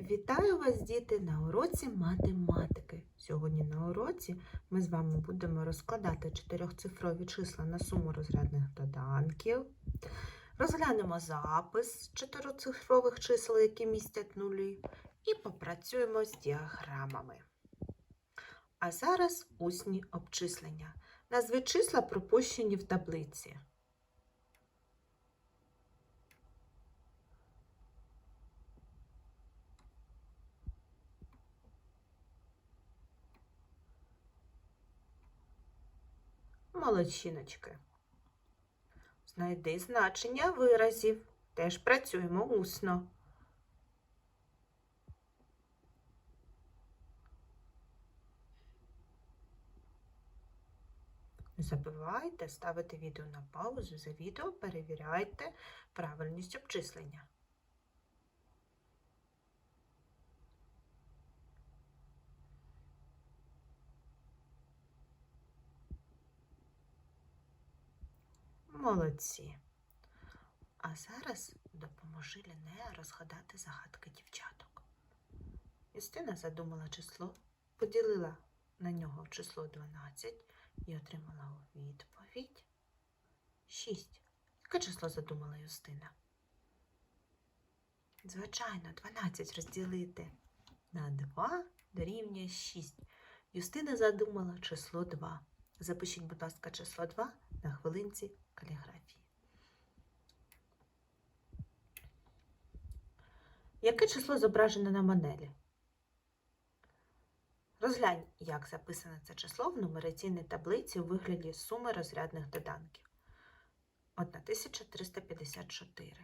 Вітаю вас, діти, на уроці математики. Сьогодні на уроці ми з вами будемо розкладати чотирьохцифрові числа на суму розрядних доданків. Розглянемо запис чотирьохцифрових чисел, які містять нулі, і попрацюємо з діаграмами. А зараз усні обчислення. Назви числа пропущені в таблиці. Молодчиночки. Знайди значення виразів. Теж працюємо усно. Не забувайте ставити відео на паузу. За відео перевіряйте правильність обчислення. Молодці. А зараз допоможи Лінея розгадати загадки дівчаток. Юстина задумала число, поділила на нього число 12 і отримала відповідь 6. Яке число задумала Юстина? Звичайно, 12 розділити на 2 дорівнює 6. Юстина задумала число 2. Запишіть, будь ласка, число 2 на хвилинці каліграфії. Яке число зображене на манелі? Розглянь, як записане це число в нумераційній таблиці у вигляді суми розрядних доданків. 1354.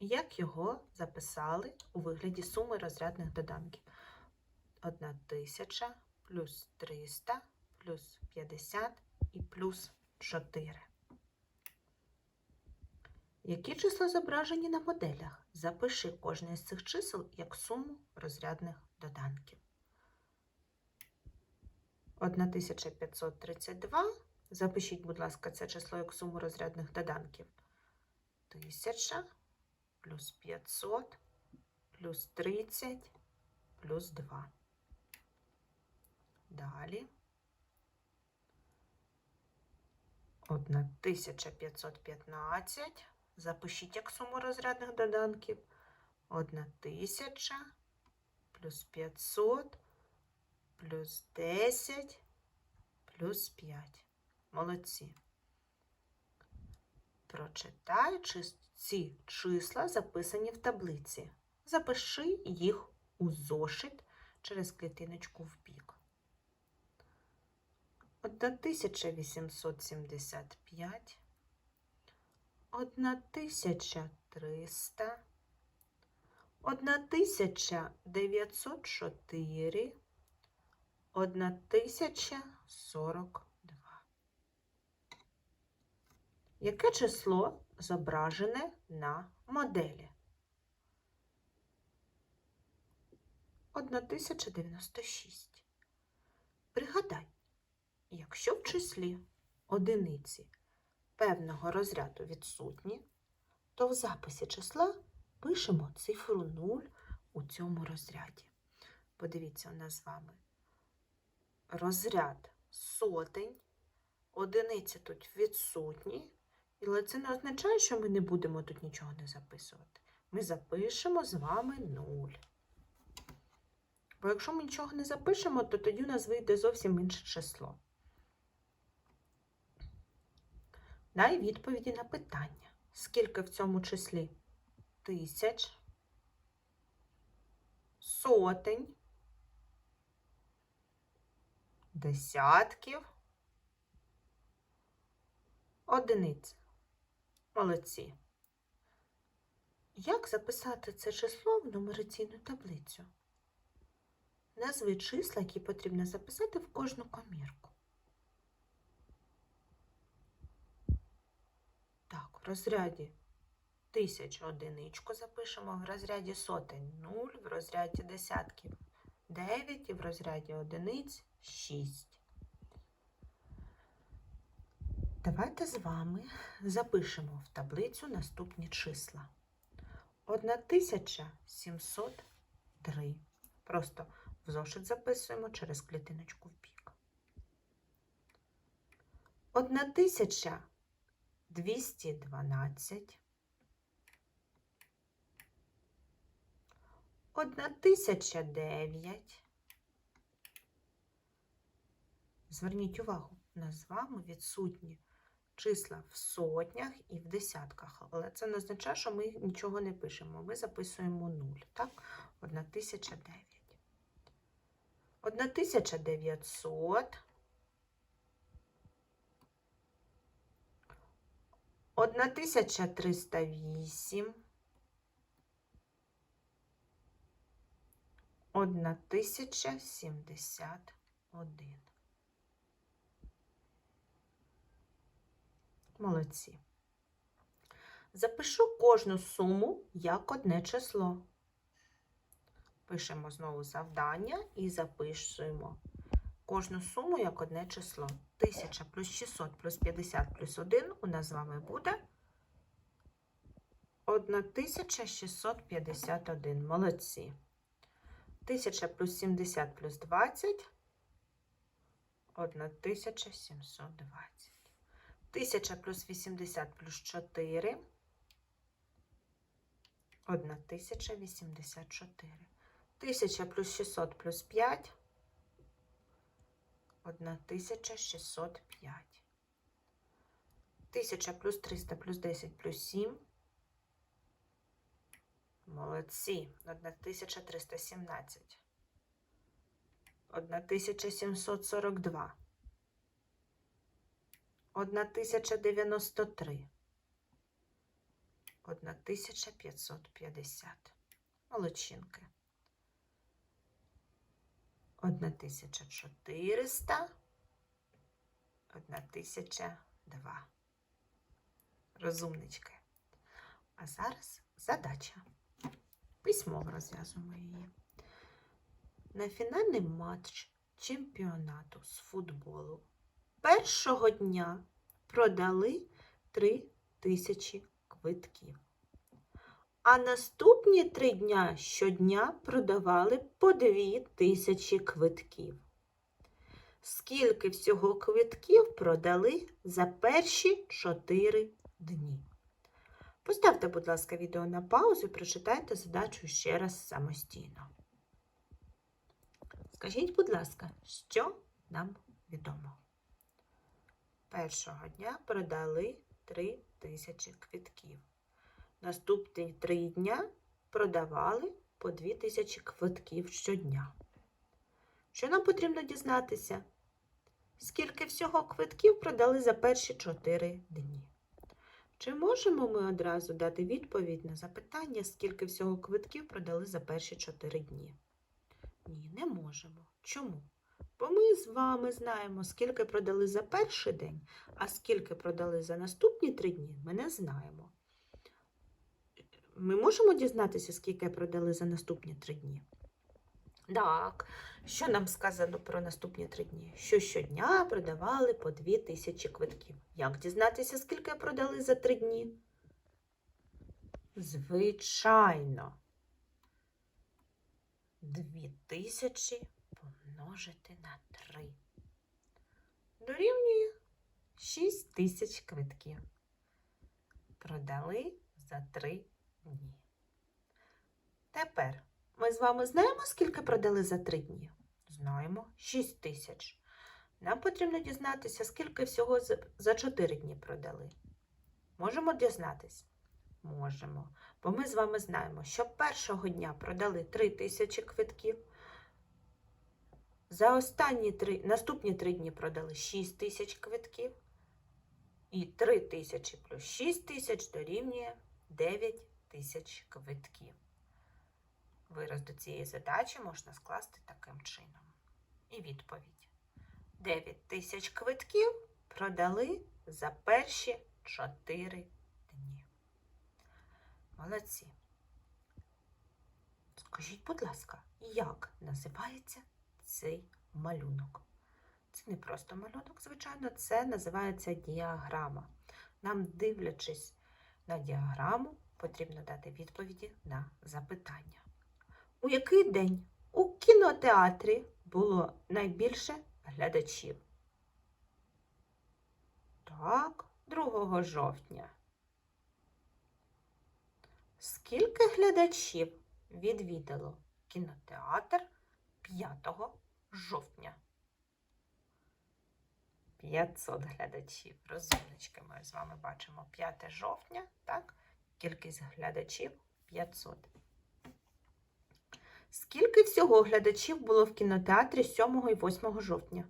Як його записали у вигляді суми розрядних доданків? 1000 плюс 300 плюс 50 і плюс 4. Які числа зображені на моделях? Запиши кожне з цих чисел як суму розрядних доданків. 1532. Запишіть, будь ласка, це число як суму розрядних доданків. 1000 плюс 500 плюс 30 плюс 2. Далі. 1515. Запишіть як суму розрядних доданків. 1000 плюс 500 плюс 10 плюс 5. Молодці. Прочитай ці числа, записані в таблиці. Запиши їх у зошит через клітиночку в бік. 1875, 1300, 1904, 1042. Яке число зображене на моделі? 1096. Пригадай, Якщо в числі одиниці певного розряду відсутні, то в записі числа пишемо цифру 0 у цьому розряді. Подивіться, у нас з вами розряд сотень, одиниці тут відсутні, але це не означає, що ми не будемо тут нічого не записувати. Ми запишемо з вами 0. Бо якщо ми нічого не запишемо, то тоді у нас вийде зовсім інше число. Дай відповіді на питання. Скільки в цьому числі? Тисяч, сотень, десятків, одиниць. Молодці. Як записати це число в нумераційну таблицю? Назви числа, які потрібно записати в кожну комірку. Так, в розряді тисяч одиничку запишемо, в розряді сотень 0, в розряді десятків 9 і в розряді одиниць 6. Давайте з вами запишемо в таблицю наступні числа. 1720, 3. Просто в зошит записуємо через клітиночку в бік. 1212. 1009. Зверніть увагу, у з вами відсутні числа в сотнях і в десятках, але це не означає, що ми нічого не пишемо. Ми записуємо 0, так? 1009. 1900. 1308. 1071. Молодці. Запишу кожну суму як одне число. Пишемо знову завдання і записуємо кожну суму як одне число. 1000 плюс 600 плюс 50 плюс 1 у нас з вами буде 1651. Молодці. 1000 плюс 70 плюс 20 1720. 1000 плюс 80 плюс 4 1084. 1000 плюс 600 плюс 5 1605. 1000 плюс 300 плюс 10 плюс 7 Молодці. 1317. 1742. 1093. 1550. Молодчинки. 1400. 1002. Розумнички. А зараз задача. Письмово розв'язуємо її. На фінальний матч чемпіонату з футболу першого дня продали 3 тисячі квитків. А наступні три дня щодня продавали по 2 тисячі квитків. Скільки всього квитків продали за перші 4 дні? Поставте, будь ласка, відео на паузу і прочитайте задачу ще раз самостійно. Скажіть, будь ласка, що нам відомо? Першого дня продали 3 тисячі квитків. Наступні три дня продавали по 2 тисячі квитків щодня. Що нам потрібно дізнатися? Скільки всього квитків продали за перші 4 дні? Чи можемо ми одразу дати відповідь на запитання, скільки всього квитків продали за перші 4 дні? Ні, не можемо. Чому? Бо ми з вами знаємо, скільки продали за перший день, а скільки продали за наступні 3 дні, ми не знаємо. Ми можемо дізнатися, скільки продали за наступні 3 дні? Так, що нам сказано про наступні три дні? Що щодня продавали по 2 тисячі квитків. Як дізнатися, скільки продали за три дні? Звичайно. 2 тисячі помножити на 3. Дорівнює 6 тисяч квитків. Продали за 3 дні. Тепер ми з вами знаємо, скільки продали за 3 дні? Знаємо 6 тисяч. Нам потрібно дізнатися, скільки всього за- за 4 дні продали. Можемо дізнатись? Можемо. Бо ми з вами знаємо, що першого дня продали 3 тисячі квитків. За останні три, наступні 3 дні продали 6 тисяч квитків. І 3 тисячі плюс 6 тисяч дорівнює 9 тисяч квитків. Вираз до цієї задачі можна скласти таким чином. І відповідь. 9 тисяч квитків продали за перші 4 дні. Молодці. Скажіть, будь ласка, як називається цей малюнок? Це не просто малюнок, звичайно, це називається діаграма. Нам, дивлячись на діаграму, потрібно дати відповіді на запитання. У який день у кінотеатрі було найбільше глядачів? Так, 2 жовтня. Скільки глядачів відвідало кінотеатр 5 жовтня? 500 глядачів. Розумнички ми з вами бачимо 5 жовтня, так? Кількість глядачів 500. Скільки всього глядачів було в кінотеатрі 7 і 8 жовтня?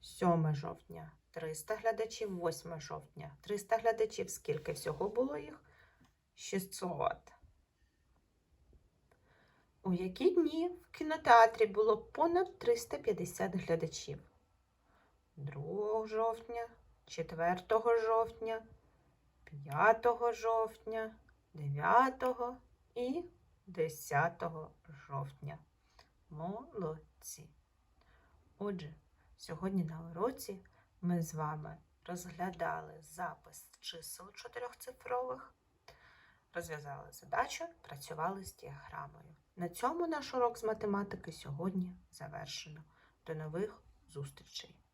7 жовтня 300 глядачів, 8 жовтня 300 глядачів. Скільки всього було їх? 600. У які дні в кінотеатрі було понад 350 глядачів? 2 жовтня, 4 жовтня, 5 жовтня, 9 і 10 жовтня. Молодці. Отже, сьогодні на уроці ми з вами розглядали запис чисел чотирьохцифрових, розв'язали задачу, працювали з діаграмою. На цьому наш урок з математики сьогодні завершено. До нових зустрічей!